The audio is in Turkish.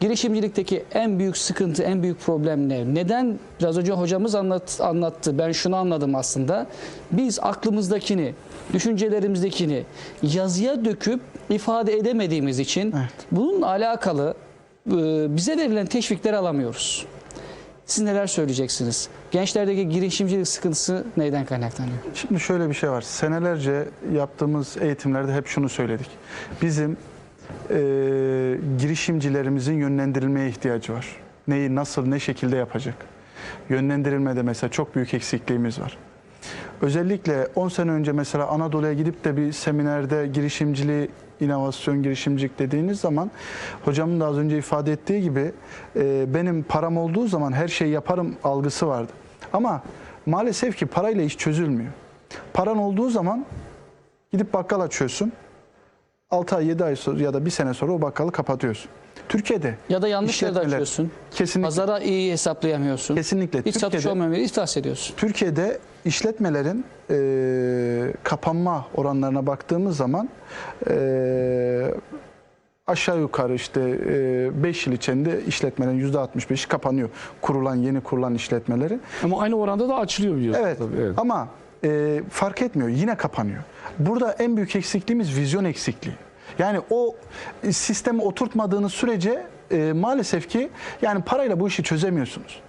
girişimcilikteki en büyük sıkıntı, en büyük problem ne? Neden? Biraz önce hocamız anlat, anlattı. Ben şunu anladım aslında. Biz aklımızdakini, düşüncelerimizdekini yazıya döküp ifade edemediğimiz için Evet. bununla alakalı e, bize verilen teşvikleri alamıyoruz. Siz neler söyleyeceksiniz? Gençlerdeki girişimcilik sıkıntısı neyden kaynaklanıyor? Şimdi şöyle bir şey var. Senelerce yaptığımız eğitimlerde hep şunu söyledik. Bizim e, girişimcilerimizin yönlendirilmeye ihtiyacı var. Neyi nasıl, ne şekilde yapacak? Yönlendirilmede mesela çok büyük eksikliğimiz var. Özellikle 10 sene önce mesela Anadolu'ya gidip de bir seminerde girişimciliği, inovasyon, girişimcilik dediğiniz zaman hocamın da az önce ifade ettiği gibi e, benim param olduğu zaman her şeyi yaparım algısı vardı. Ama maalesef ki parayla iş çözülmüyor. Paran olduğu zaman gidip bakkal açıyorsun. 6 ay 7 ay sonra ya da bir sene sonra o bakkalı kapatıyorsun. Türkiye'de Ya da yanlış yerde açıyorsun. Kesinlikle. Pazara iyi hesaplayamıyorsun. Kesinlikle. Hiç satış Türkiye'de- olmayan yeri iflas ediyorsun. Türkiye'de işletmelerin e, kapanma oranlarına baktığımız zaman e, aşağı yukarı işte 5 yıl içinde işletmelerin %65'i kapanıyor. Kurulan yeni kurulan işletmeleri. Ama aynı oranda da açılıyor biliyorsunuz. Evet, tabii, evet. ama e, fark etmiyor yine kapanıyor. Burada en büyük eksikliğimiz vizyon eksikliği. Yani o sistemi oturtmadığınız sürece e, maalesef ki yani parayla bu işi çözemiyorsunuz.